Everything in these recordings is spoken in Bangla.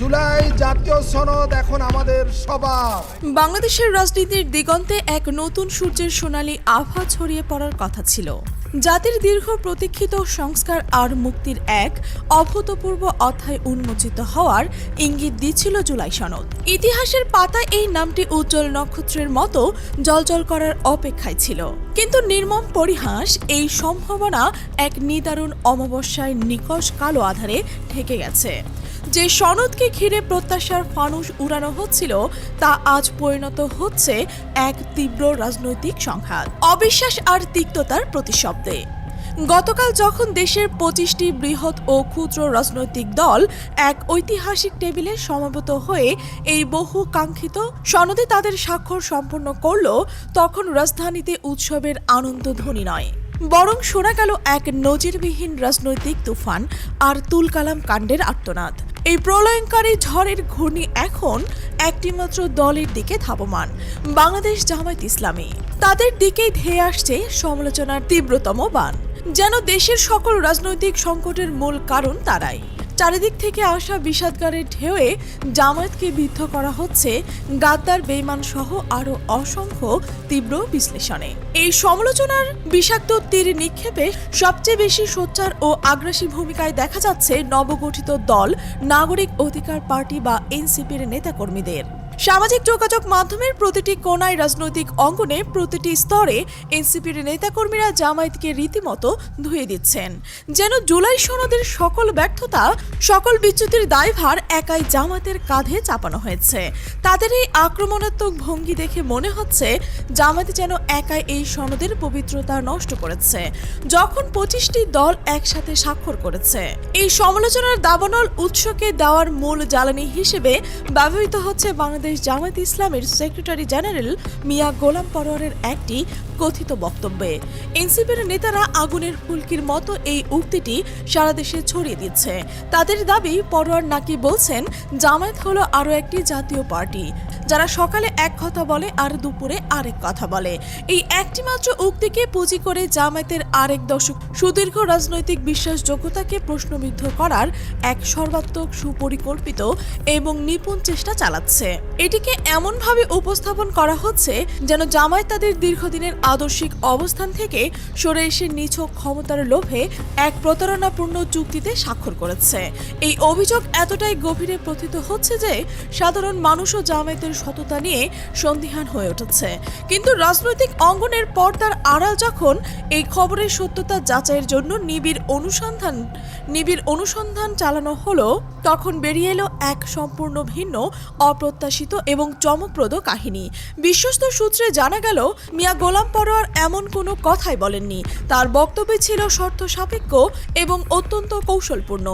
জুলাই জাতীয় সনদ এখন আমাদের সবার। বাংলাদেশের রাজনীতির দিগন্তে এক নতুন সূর্যের সোনালী আভা ছড়িয়ে পড়ার কথা ছিল। জাতির দীর্ঘ প্রতীক্ষিত সংস্কার আর মুক্তির এক অভূতপূর্ব অধ্যায় উন্মোচিত হওয়ার ইঙ্গিত দিচ্ছিল জুলাই সনদ। ইতিহাসের পাতা এই নামটি উজ্জ্বল নক্ষত্রের মতো জলজল করার অপেক্ষায় ছিল। কিন্তু নির্মম পরিহাস এই সম্ভাবনা এক নিদারুণ অমাবস্যায় নিকষ কালো আধারে ঢেকে গেছে। যে সনদকে ঘিরে প্রত্যাশার ফানুস উড়ানো হচ্ছিল, তা আজ পরিণত হচ্ছে এক তীব্র রাজনৈতিক সংঘাত। অবিশ্বাস আর তিক্ততার প্রতিশব্দে। গতকাল যখন দেশের পঁচিশটি বৃহৎ ও ক্ষুদ্র রাজনৈতিক দল এক ঐতিহাসিক টেবিলে সমবেত হয়ে এই বহু কাঙ্ক্ষিত সনদে তাদের স্বাক্ষর সম্পন্ন করল, তখন রাজধানীতে উৎসবের আনন্দ ধ্বনি নয়। বরং শোনা গেল এক নজিরবিহীন রাজনৈতিক তুফান আর তুলকালাম কাণ্ডের আর্তনাদ। এই প্রলয়ঙ্কারী ঝড়ের ঘূর্ণি এখন একটিমাত্র দলের দিকে ধাবমান, বাংলাদেশ জামায়াত ইসলামী। তাদের দিকেই ধেয়ে আসছে সমালোচনার তীব্রতম বান, যেন দেশের সকল রাজনৈতিক সংকটের মূল কারণ তারাই। চারিদিক থেকে আসা বিষাদগারের ঢেউয়ে জামায়াতকে বিদ্ধ করা হচ্ছে। গাদ্দার বেইমান সহ আরও অসংখ্য তীব্র বিশ্লেষণে। এই সমালোচনার বিষাক্ত তীর নিক্ষেপে সবচেয়ে বেশি সোচ্চার ও আগ্রাসী ভূমিকায় দেখা যাচ্ছে নবগঠিত দল, নাগরিক অধিকার পার্টি বা এনসিপির নেতাকর্মীদের। সামাজিক যোগাযোগ মাধ্যমের প্রতিটি কোনায় রাজনৈতিক অঙ্গনে প্রতিটি স্তরে এনসিপির নেতাকর্মীরা জামায়াতকে রীতিমতো ধুয়ে দিচ্ছেন। যেন জুলাই সনদের সকল ব্যর্থতা, সকল বিচ্যুতির দায়ভার একাই জামাতের কাঁধে চাপানো হয়েছে। তাদের এই আক্রমণাত্মক ভঙ্গি দেখে মনে হচ্ছে জামায়াত যেন একাই এই সনদের পবিত্রতা নষ্ট করেছে। যখন পঁচিশটি দল একসাথে স্বাক্ষর করেছে, এই সমালোচনার দাবানল উৎসকে দেওয়ার মূল জ্বালানি হিসেবে ব্যবহৃত হচ্ছে বাংলাদেশ জামায়াত ইসলামের সেক্রেটারি জেনারেল মিয়া গোলাম পরোয়ারের একটি কথিত বক্তব্যে। এনসিপির নেতারা আগুনের ফুলকির মতো এই উক্তিটি সারা দেশে ছড়িয়ে দিচ্ছে। তাদের দাবি, পরোয়ার নাকি বলছেন, জামায়াত হলো আরও একটি জাতীয় পার্টি। যারা সকালে এক কথা বলে আর দুপুরে আরেক কথা বলে। এই একটি মাত্র উক্তিকে পুঁজি করে জামায়াতের আরেক দশক সুদীর্ঘ রাজনৈতিক বিশ্বাসযোগ্যতাকে প্রশ্নবিদ্ধ করার এক সর্বাত্মক সুপরিকল্পিত এবং নিপুণ চেষ্টা চালাচ্ছে। এটিকে এমনভাবে উপস্থাপন করা হচ্ছে যেন জামায়াত তাদের দীর্ঘদিনের আদর্শিক অবস্থান থেকে সরে এসে নিছক ক্ষমতার লোভে এক প্রতারণাপূর্ণ চুক্তিতে স্বাক্ষর করেছে। এই অভিযোগ এতটাই গভীরে প্রথিত হচ্ছে যে সাধারণ মানুষও জামায়াতের সততা নিয়ে সন্দিহান হয়ে উঠেছে। কিন্তু রাজনৈতিক অঙ্গনের পর্দার আড়াল যখন এই খবরের সত্যতা যাচাইয়ের জন্য নিবিড় অনুসন্ধান নিবিড় অনুসন্ধান চালানো হলো, তখন বেরিয়ে এলো এক সম্পূর্ণ ভিন্ন, অপ্রত্যাশিত এবং চমকপ্রদ কাহিনী। বিশ্বস্ত সূত্রে জানা গেল, মিয়া গোলাম পরোয়ার এমন কোনো কথাই বলেননি। তার বক্তব্যে ছিল শর্ত সাপেক্ষ এবং অত্যন্ত কৌশলপূর্ণ,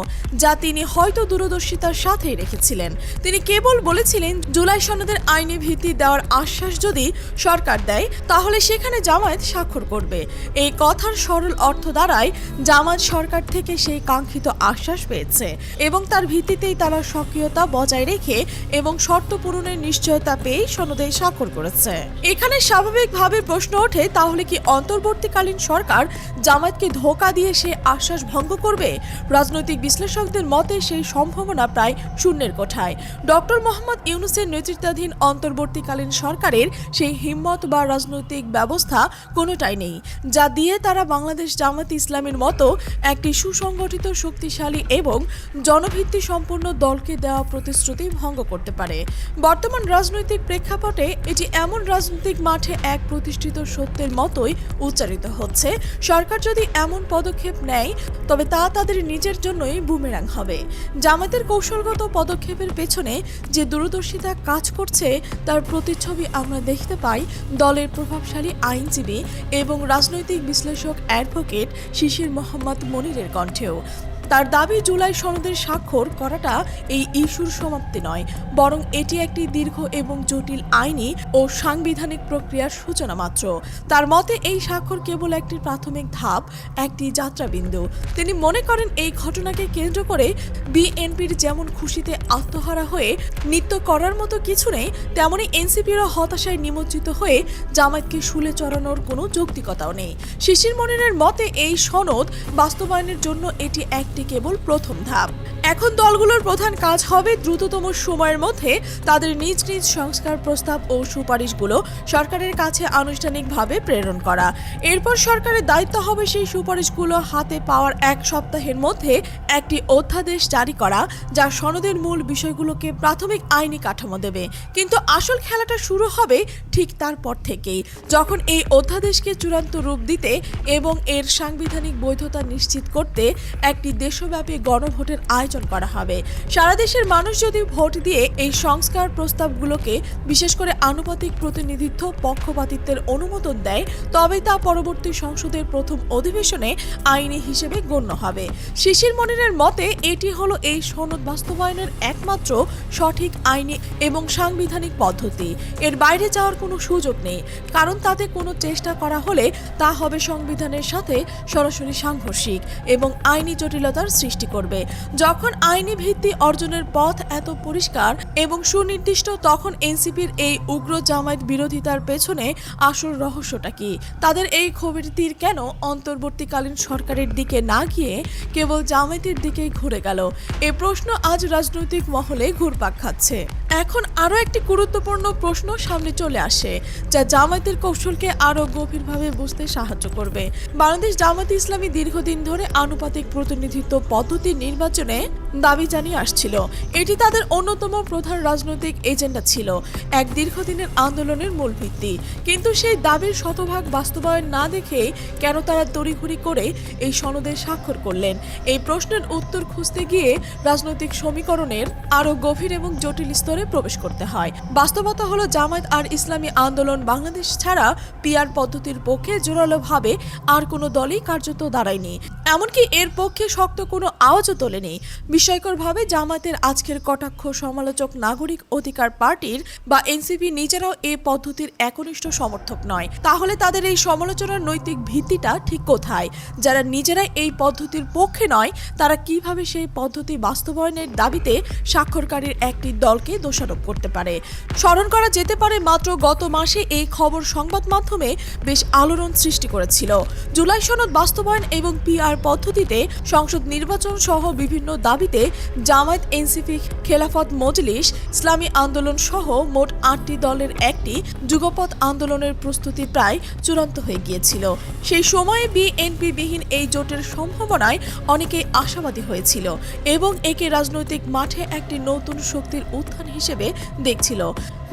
যা তিনি হয়তো দূরদর্শিতার সাথেই রেখেছিলেন। তিনি কেবল বলেছিলেন, জুলাই সনদের আইনি ভিত্তি দেওয়ার আশ্বাস যদি সরকার দেয়, তাহলে সেখানে জামায়াত স্বাক্ষর করবে। এই কথার সরল অর্থ দ্বারাই জামায়াত সরকার থেকে সেই কাঙ্ক্ষিত আশ্বাস পেয়েছে এবং তার ভিত্তিতেই তারা সক্রিয়তা বজায় রেখে এবং শর্ত পূরণের নিশ্চয়তা পেয়ে সনদে স্বাক্ষর করেছে। এখানে স্বাভাবিকভাবে প্রশ্ন ওঠে, তাহলে কি অন্তর্বর্তীকালীন সরকার জামায়াতকে ধোকা দিয়ে সে আশ্বাস ভঙ্গ করবে? রাজনৈতিক বিশ্লেষকদের মতে সেই সম্ভাবনা প্রায় শূন্যের কোঠায়। ডক্টর মোহাম্মদ ইউনুসের নেতৃত্বাধীন অন্তর্বর্তীকালীন সরকারের সেই হিম্মত বা রাজনৈতিক ব্যবস্থা কোনোটাই নেই, যা দিয়ে তারা বাংলাদেশ জামাত ইসলামের মতো একটি সুসংগঠিত শক্তিশালী এবং জনভিত্তি সম্পন্ন দলকে দেওয়া প্রতিশ্রুতি ভঙ্গ করতে পারে। বর্তমান রাজনৈতিক প্রেক্ষাপটে এটি এমন রাজনৈতিক মাঠে এক প্রতিষ্ঠিত সত্যের মতোই উচ্চারিত হচ্ছে। সরকার যদি এমন পদক্ষেপ নেয়, তবে তা তাদের নিজের জন্যই বুমেরাং হবে। জামাতের কৌশলগত পদক্ষেপের পেছনে যে দূরদর্শিতা কাজ করছে, তার প্রতিচ্ছবি আমরা দেখতে পাই দলের প্রভাবশালী আইনজীবী এবং রাজনৈতিক বিশ্লেষক অ্যাডভোকেট শিশির মোহাম্মদ মনিরের কণ্ঠেও। তার দাবি, জুলাই সনদের স্বাক্ষর করাটা এই ইস্যুর সমাপ্তি নয়, বরং এটি একটি দীর্ঘ এবং জটিল আইনি ও সাংবিধানিক প্রক্রিয়ার সূচনা মাত্র। তার মতে, এই স্বাক্ষর কেবল একটি প্রাথমিক ধাপ, একটি যাত্রাবিন্দু। তিনি মনে করেন, এই ঘটনাকে কেন্দ্র করে বিএনপির যেমন খুশিতে আত্মহারা হয়ে নৃত্য করার মতো কিছু নেই, তেমনি এনসিপিরও হতাশায় নিমজ্জিত হয়ে জামায়াতকে শুলে চড়ানোর কোনো যৌক্তিকতাও নেই। শিশির মনিরের মতে, এই সনদ বাস্তবায়নের জন্য এটি একটি এটি কেবল প্রথম ধাপ। এখন দলগুলোর প্রধান কাজ হবে দ্রুততম সময়ের মধ্যে তাদের নিজ নিজ সংস্কার প্রস্তাব ও সুপারিশগুলো সরকারের কাছে আনুষ্ঠানিকভাবে প্রেরণ করা। এরপর সরকারের দায়িত্ব হবে সেই সুপারিশগুলো হাতে পাওয়ার এক সপ্তাহের মধ্যে একটি অধ্যাদেশ জারি করা, যা সনদের মূল বিষয়গুলোকে প্রাথমিক আইনি কাঠামো দেবে। কিন্তু আসল খেলাটা শুরু হবে ঠিক তারপর থেকেই। যখন এই অধ্যাদেশকে চূড়ান্ত রূপ দিতে এবং এর সাংবিধানিক বৈধতা নিশ্চিত করতে একটি দেশব্যাপী গণভোটের আয়োজন করা হবে। সারা দেশের মানুষ যদি ভোট দিয়ে এই সংস্কার প্রস্তাবগুলোকে বিশেষ করে আনুপাতিক প্রতিনিধিত্ব, পক্ষপাতিত্বের অনুমোদন দেয়, তবে তা পরবর্তী সংসদের প্রথম অধিবেশনে আইনি হিসেবে গণ্য হবে। শিশির মনিরের মতে, এটি হলো এই সনদ বাস্তবায়নের একমাত্র সঠিক আইনি এবং সাংবিধানিক পদ্ধতি। এর বাইরে যাওয়ার কোনো সুযোগ নেই, কারণ তাতে কোনো চেষ্টা করা হলে তা হবে সংবিধানের সাথে সরাসরি সাংঘর্ষিক এবং আইনি জটিলতার সৃষ্টি করবে। যখন আইনি ভিত্তি অর্জনের পথ এত পরিষ্কার এবং সুনির্দিষ্ট, তখন এনসিপির এই উগ্র জামায়াত বিরোধিতার পেছনে আসল রহস্যটা কি? তাদের এই ক্ষোভের তীর কেন অন্তর্বর্তীকালীন সরকারের দিকে না গিয়ে কেবল জামায়াতের দিকেই ঘুরে গেল? এ প্রশ্ন আজ রাজনৈতিক মহলে ঘুরপাক খাচ্ছে। এখন আরও একটি গুরুত্বপূর্ণ প্রশ্ন সামনে চলে আসে, যা জামায়াতের কৌশলকে আরও গভীরভাবে বুঝতে সাহায্য করবে। বাংলাদেশ জামায়াত ইসলামী দীর্ঘদিন ধরে আনুপাতিক প্রতিনিধিত্ব পদ্ধতি নির্বাচনে দাবি জানিয়ে আসছিল। এটি তাদের অন্যতম প্রধান রাজনৈতিক এজেন্ডা ছিল। এক দীর্ঘদিনের আন্দোলনের মূল ভিত্তি। কিন্তু সেই দাবির শতভাগ বাস্তবায়ন না দেখে কেন তারা তড়িঘড়ি করে এই সনদে স্বাক্ষর করলেন? এই প্রশ্নের উত্তর খুঁজতে গিয়ে রাজনৈতিক সমীকরণের আরও গভীর এবং জটিল স্তরে প্রবেশ করতে হয়। বাস্তবতা হলো, জামায়াত আর ইসলামী আন্দোলন বাংলাদেশ ছাড়া পিয়ার পদ্ধতির পক্ষে জোরালোভাবে আর কোনো দলই কার্যত দাঁড়ায়নি। এমনকি এর পক্ষে শক্ত কোনো আওয়াজও তোলেনি। বিস্ময়করভাবে জামাতের আজকের কটাক্ষ সমালোচক নাগরিক অধিকার পার্টির বা এনসিপি নিজেরাও এ পদ্ধতির একনিষ্ঠ সমর্থক নয়। তাহলে তাদের এই সমালোচনার নৈতিক ভিত্তিটা ঠিক কোথায়? যারা নিজেরাই এই পদ্ধতির পক্ষে নয়, তারা কীভাবে সেই পদ্ধতি বাস্তবায়নের দাবিতে স্বাক্ষরকারীর একটি দলকে দোষারোপ করতে পারে? স্মরণ করা যেতে পারে মাত্র গত মাসে এই খবর সংবাদ মাধ্যমে বেশ আলোড়ন সৃষ্টি করেছিল। জুলাই সনদ বাস্তবায়ন এবং পিআর পদ্ধতিতে সংসদ নির্বাচন সহ বিভিন্ন দাবিতে জামায়াত এনসিপি খেলাফত মজলিস, ইসলামী আন্দোলন সহ মোট আটটি দলের একটি যুগপথ আন্দোলনের প্রস্তুতি প্রায় চূড়ান্ত হয়ে গিয়েছিল। সেই সময়ে বিএনপি বিহীন এই জোটের সম্ভাবনায় অনেকেই আশাবাদী হয়েছিল এবং একে রাজনৈতিক মাঠে একটি নতুন শক্তির উত্থান হিসেবে দেখছিল।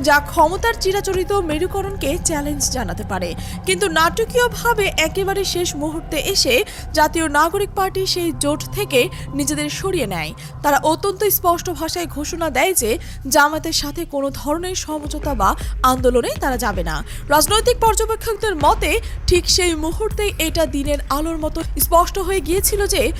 যা ক্ষমতার চিরাচরিত মেরুকরণকে চ্যালেঞ্জ জানাতে পারে। কিন্তু নাটকীয়ভাবে একেবারে শেষ মুহূর্তে এসে জাতীয় নাগরিক পার্টি সেই জোট থেকে নিজেদের সরিয়ে নেয়। তারা অত্যন্ত স্পষ্ট ভাষায় ঘোষণা দেয় যে জামাতের সাথে কোনো ধরনের সমঝোতা বা আন্দোলনে তারা যাবে না। রাজনৈতিক পর্যবেক্ষকদের মতে, ঠিক সেই মুহূর্তেই এটা দিনের আলোর মতো স্পষ্ট হয়ে গিয়েছিল যে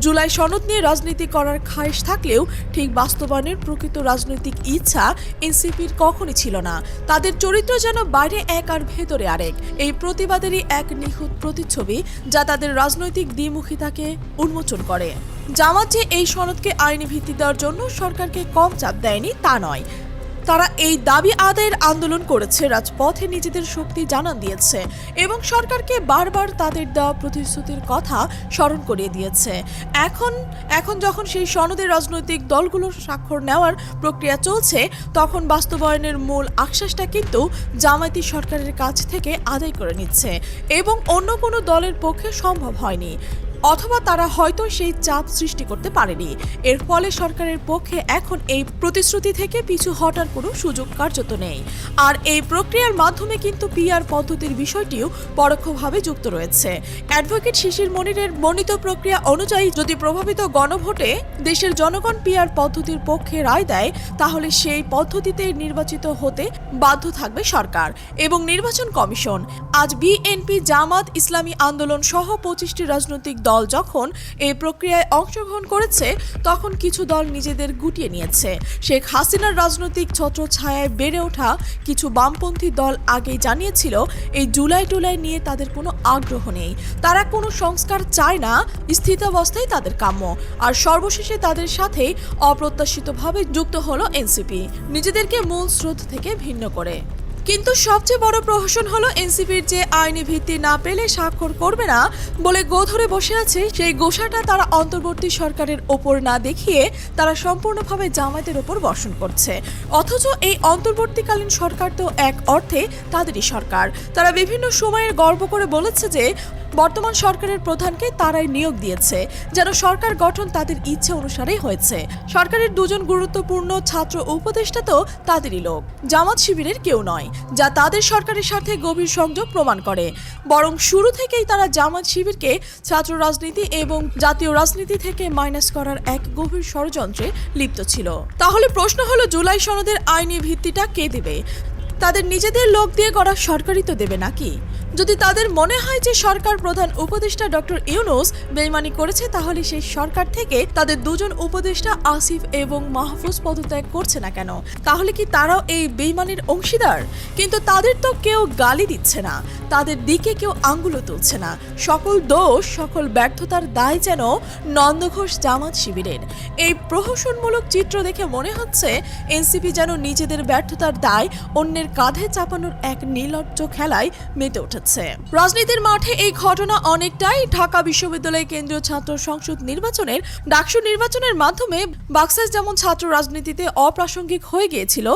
জুলাই সনদ নিয়ে রাজনীতি করার খায়েশ থাকলেও ঠিক বাস্তবায়নের প্রকৃত রাজনৈতিক ইচ্ছা এনসিপির কখনই ছিল না। তাদের চরিত্র যেন বাইরে এক আর ভেতরে আরেক। এই প্রতিবাদেরই এক নিখুঁত প্রতিচ্ছবি যা তাদের রাজনৈতিক দ্বিমুখিতাকে উন্মোচন করে। জামাত যে এই সনদকে আইনি ভিত্তি দেওয়ার জন্য সরকারকে কম চাপ দেয়নি, তা নয়। তারা এই দাবি আদায়ের আন্দোলন করেছে। রাজপথে নিজেদের শক্তি জানান দিয়েছে এবং সরকারকে বারবার তাদের দেওয়া প্রতিশ্রুতির কথা স্মরণ করিয়ে দিয়েছে। এখন এখন যখন সেই সনদের রাজনৈতিক দলগুলোর স্বাক্ষর নেওয়ার প্রক্রিয়া চলছে, তখন বাস্তবায়নের মূল আশ্বাসটা কিন্তু জামায়াতি সরকারের কাছ থেকে আদায় করে নিচ্ছে এবং অন্য কোনো দলের পক্ষে সম্ভব হয়নি। অথবা তারা হয়তো সেই চাপ সৃষ্টি করতে পারেনি। এর ফলে সরকারের পক্ষে এখন এই প্রতিশ্রুতি থেকে পিছু হটার কোনো সুযোগ কার্যত নেই। আর এই প্রক্রিয়ার মাধ্যমে কিন্তু পিআর পদ্ধতির বিষয়টিও পরোক্ষভাবে যুক্ত রয়েছে। অ্যাডভোকেট শিশির মনিরের বর্ণিত প্রক্রিয়া অনুযায়ী যদি প্রভাবিত গণভোটে দেশের জনগণ পিআর পদ্ধতির পক্ষে রায় দেয়, তাহলে সেই পদ্ধতিতে নির্বাচিত হতে বাধ্য থাকবে সরকার এবং নির্বাচন কমিশন। আজ বিএনপি জামাত ইসলামী আন্দোলন সহ পঁচিশটি রাজনৈতিক দল যখন এই প্রক্রিয়ায় অংশগ্রহণ করেছে, তখন কিছু দল নিজেদের গুটিয়ে নিয়েছে। শেখ হাসিনার রাজনৈতিক ছত্র ছায়ায় বেড়ে ওঠা কিছু বামপন্থী দল আগেই জানিয়েছিল, এই জুলাই টুলাই নিয়ে তাদের কোনো আগ্রহ নেই। তারা কোনো সংস্কার চায় না স্থিতাবস্থায় তাদের কাম্য। আর সর্বশেষে তাদের সাথে অপ্রত্যাশিতভাবে যুক্ত হলো এনসিপি। নিজেদেরকে মূল স্রোত থেকে ভিন্ন করে। কিন্তু সবচেয়ে বড় প্রহসন হলো এনসিপির যে আইনি ভিত্তি না পেলে স্বাক্ষর করবে না বলে গো ধরে বসে আছে সেই গোসাটা তারা অন্তর্বর্তী সরকারের ওপর না দেখিয়ে তারা সম্পূর্ণভাবে জামায়াতের ওপর বর্ষণ করছে। অথচ এই অন্তর্বর্তীকালীন সরকার তো এক অর্থে তাদেরই সরকার। তারা বিভিন্ন সময়ের গর্ব করে বলেছে যে বর্তমান সরকারের প্রধানকে তারাই নিয়োগ দিয়েছে। যেন সরকার গঠন তাদের ইচ্ছে অনুসারেই হয়েছে। সরকারের দুজন গুরুত্বপূর্ণ ছাত্র উপদেষ্টা তো তাদেরই লোক। জামাত শিবিরের কেউ নয়, যা তাদের সরকারের সাথে গভীর সংযোগ প্রমাণ করে। বরং শুরু থেকেই তারা জামাত শিবিরকে ছাত্র রাজনীতি এবং জাতীয় রাজনীতি থেকে মাইনাস করার এক গভীর ষড়যন্ত্রে লিপ্ত ছিল। তাহলে প্রশ্ন হলো, জুলাই সনদের আইনি ভিত্তিটা কে দেবে? তাদের নিজেদের লোক দিয়ে গড়া সরকারই তো দেবে নাকি? যদি তাদের মনে হয় যে সরকার প্রধান উপদেষ্টা ডক্টর ইউনুস বেইমানি করেছে, তাহলে সেই সরকার থেকে তাদের দুজন উপদেষ্টা আসিফ এবং মাহফুজ পদত্যাগ করছে না কেন? তাহলে কি তারাও এই বেইমানির অংশীদার? কিন্তু তাদের তো কেউ গালি দিচ্ছে না। তাদের দিকে কেউ আঙ্গুলও তুলছে না। সকল দোষ, সকল ব্যর্থতার দায় যেন নন্দঘোষ জামাত শিবিরের। এই প্রহসনমূলক চিত্র দেখে মনে হচ্ছে এনসিপি যেন নিজেদের ব্যর্থতার দায় অন্যের কাঁধে চাপানোর এক নির্লজ্জ খেলায় মেতে উঠেছে। রাজনীতির মাঠে এই ঘটনা অনেকটাই ঢাকা বিশ্ববিদ্যালয় কেন্দ্রীয় ছাত্র সংসদ নির্বাচনের, ডাকসু নির্বাচনের মাধ্যমে বাক্সাস যেমন ছাত্র রাজনীতিতে অপ্রাসঙ্গিক হয়ে গিয়েছিল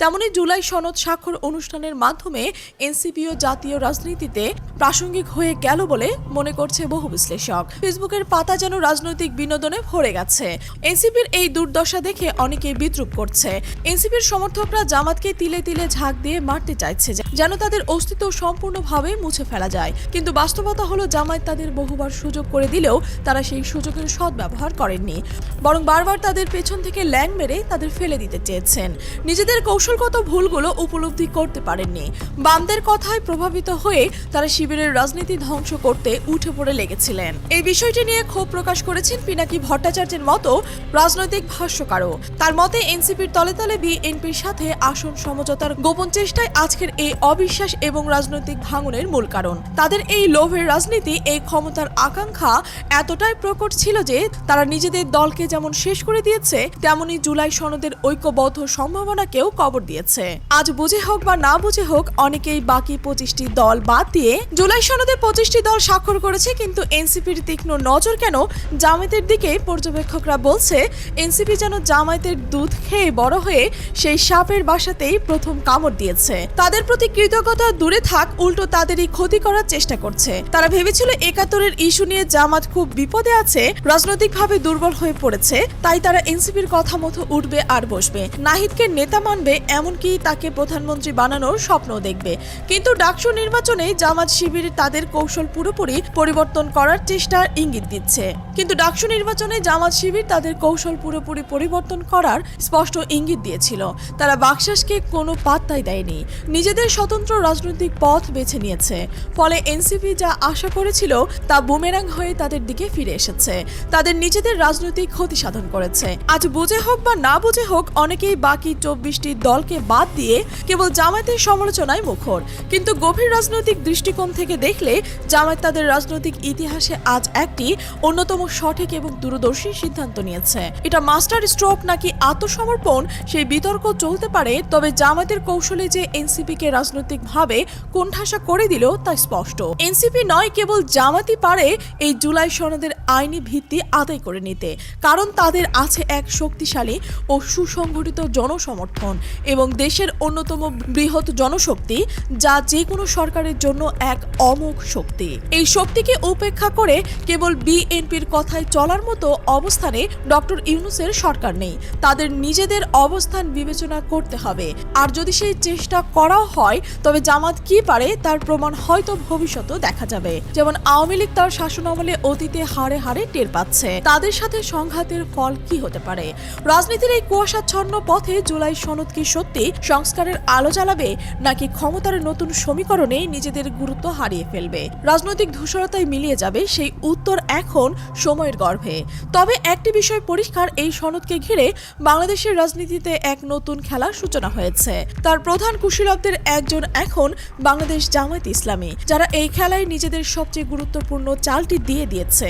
তেমনি জুলাই সনদ স্বাক্ষর অনুষ্ঠানের মাধ্যমে এনসিপিও জাতীয় রাজনীতিতে প্রাসঙ্গিক হয়ে গেল বলে মনে করছে বহু বিশ্লেষক। ফেসবুকের পাতা যেন রাজনৈতিক বিনোদনে ভরে গেছে। এনসিপির এই দুর্দশা দেখে অনেকেই বিদ্রুপ করছে। এনসিপির সমর্থকরা জামাতকে তিলে তিলে ঝাঁক দিয়ে মারতে চাইছে, যেন তাদের অস্তিত্ব সম্পূর্ণভাবে মুছে ফেলা যায়। কিন্তু বাস্তবতা হলো, জামায়াত তাদের বহুবার সুযোগ করে দিলেও তারা সেই সুযোগের সদ্ব্যবহার করেননি। বরং বারবার তাদের পেছন থেকে ল্যাং মেরে তাদের ফেলে দিতে চেয়েছেন। নিজেদের কৌশলগত ভুলগুলো উপলব্ধি করতে পারেননি। বামদের কথায় প্রভাবিত হয়ে তারা শিবিরের রাজনীতি ধ্বংস করতে উঠে পড়ে লেগেছিলেন। এই বিষয়টি নিয়ে ক্ষোভ প্রকাশ করেছেন পিনাকি ভট্টাচার্যের মতো রাজনৈতিক ভাষ্যকারও। তার মতে, এনসিপির তলে তলে বিএনপির সাথে আসন সমঝোতার গোপন চেষ্টায় আজকের এই অবিশ্বাস এবং রাজনৈতিক ভাঙনের মূল কারণ। তাদের এই লোভের রাজনীতি, এই ক্ষমতার আকাঙ্ক্ষা এতটাই প্রকট ছিল যে তারা নিজেদের দলকে যেমন শেষ করে দিয়েছে, তেমনি জুলাই সনদের ঐক্যবদ্ধ সম্ভাবনাকেও কবর দিয়েছে। আজ বুঝে হোক বা না বুঝে হোক, অনেকেই বাকি পঁচিশটি দল বাদ দিয়ে জুলাই সনদে পঁচিশটি দল স্বাক্ষর করেছে, কিন্তু এনসিপির তীক্ষ্ণ নজর কেন জামায়াতের দিকে? পর্যবেক্ষকরা বলছে, এনসিপি যেন জামায়াতের দুধ খেয়ে বড় হয়ে সেই সাপের বাসাতেই প্রথম কামড় দিয়েছে। তাদের প্রতি কৃতজ্ঞতা দূরে থাক, উল্টো তাদেরই ক্ষতি করার চেষ্টা করছে। তারা ভেবেছিল একাত্তরের ইস্যু নিয়ে জামাত খুব বিপদে আছে, রাজনৈতিকভাবে দুর্বল হয়ে পড়েছে, তাই তারা এনসিপির কথা মতো উঠবে আর বসবে। নাহিদকে নেতা মানবে এমনকি তাকে প্রধানমন্ত্রী বানানোর স্বপ্ন দেখবে। কিন্তু ডাকসু নির্বাচনে জামাত শিবির তাদের কৌশল পুরোপুরি পরিবর্তন করার চেষ্টার ইঙ্গিত দিচ্ছে। কিন্তু ডাকসু নির্বাচনে জামাত শিবির তাদের কৌশল পুরোপুরি পরিবর্তন করার স্পষ্ট ইঙ্গিত দিয়েছিল। তারা বাকশাসকে কোনো পাত্তাই দেয়নি। নিজেদের স্বতন্ত্র রাজনৈতিক পথ বেছে নিয়েছে। ফলে এনসিপি যা আশা করেছিল, তা বুমেরাং হয়ে তাদের দিকে ফিরে এসেছে। তাদের নিজেদের রাজনৈতিক ক্ষতি সাধন করেছে। আজ বুঝে হোক বা না বুঝে হোক, অনেকেই বাকি চব্বিশটি দলকে বাদ দিয়ে কেবল জামায়াতের সমালোচনায় মুখর। কিন্তু গভীর রাজনৈতিক দৃষ্টিকোণ থেকে দেখলে জামায়াত তাদের রাজনৈতিক ইতিহাসে আজ একটি অন্যতম সঠিক এবং দূরদর্শী সিদ্ধান্ত নিয়েছে। এটা মাস্টার স্ট্রোক নাকি আত্মসমর্পণ সেই বিতর্ক চলতে পারে, তবে জামায়াতের কৌশলে যে এনসিপিকে রাজনৈতিকভাবে কোণঠাসা করে দিল তা স্পষ্ট। এনসিপি নয়, কেবল জামাতি পারে এই জুলাই সনদের আইনি ভিত্তি আদায় করে নিতে, কারণ তাদের আছে এক শক্তিশালী ও সুসংগঠিত জনসমর্থন এবং দেশের অন্যতম বৃহৎ জনশক্তি, যা যে কোনো সরকারের জন্য এক অমোঘ শক্তি। এই শক্তিকে উপেক্ষা করে কেবল বিএনপির কথায় চলার মতো অবস্থানে ডক্টর ইউনুসের সরকার নেই। তাদের নিজেদের অবস্থান বিবেচনা করতে হবে। আর যদি সেই চেষ্টা করাও হয়, তবে জামাত কি পারে তার প্রমাণ হয়তো ভবিষ্যতেও দেখা যাবে। যেমন আওয়ামী লীগ তার শাসনামলে অতীতে হারে হারে টের পাচ্ছে। তাদের সাথে সংঘাতের ফল কি হতে পারে? রাজনীতির এই কুয়াশাচ্ছন্ন পথে জুলাই সনদ কি সত্যি? সংস্কারের আলো জ্বালাবে? নাকি ক্ষমতার নতুন সমীকরণে নিজেদের গুরুত্ব হারিয়ে ফেলবে? রাজনৈতিক ধূসরতায় মিলিয়ে যাবে সেই উত্তর এখন সময়ের গর্ভে। তবে একটি বিষয় পরিষ্কার, এই সনদকে ঘিরে বাংলাদেশের রাজনীতিতে এক নতুন খেলার সূচনা হয়েছে। তার প্রধান কুশীলবদের একজন একজন এখন বাংলাদেশ জামায়াত ইসলামী, যারা এই খেলায় নিজেদের সবচেয়ে গুরুত্বপূর্ণ চালটি দিয়ে দিয়েছে।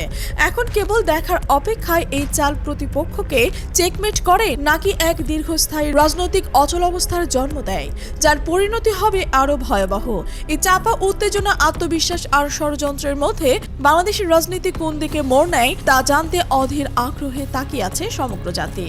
এখন কেবল দেখার অপেক্ষায় এই চাল প্রতিপক্ষকে চেকমেট করে নাকি এক দীর্ঘস্থায়ী রাজনৈতিক অচল অবস্থার জন্ম দেয়, যার পরিণতি হবে আরও ভয়াবহ। এই চাপা, উত্তেজনা, আত্মবিশ্বাস আর ষড়যন্ত্রের মধ্যে বাংলাদেশের রাজনীতি কোন দিকে মোড় নেয় তা জানতে অধীর আগ্রহে তাকিয়ে আছে সমগ্র জাতি।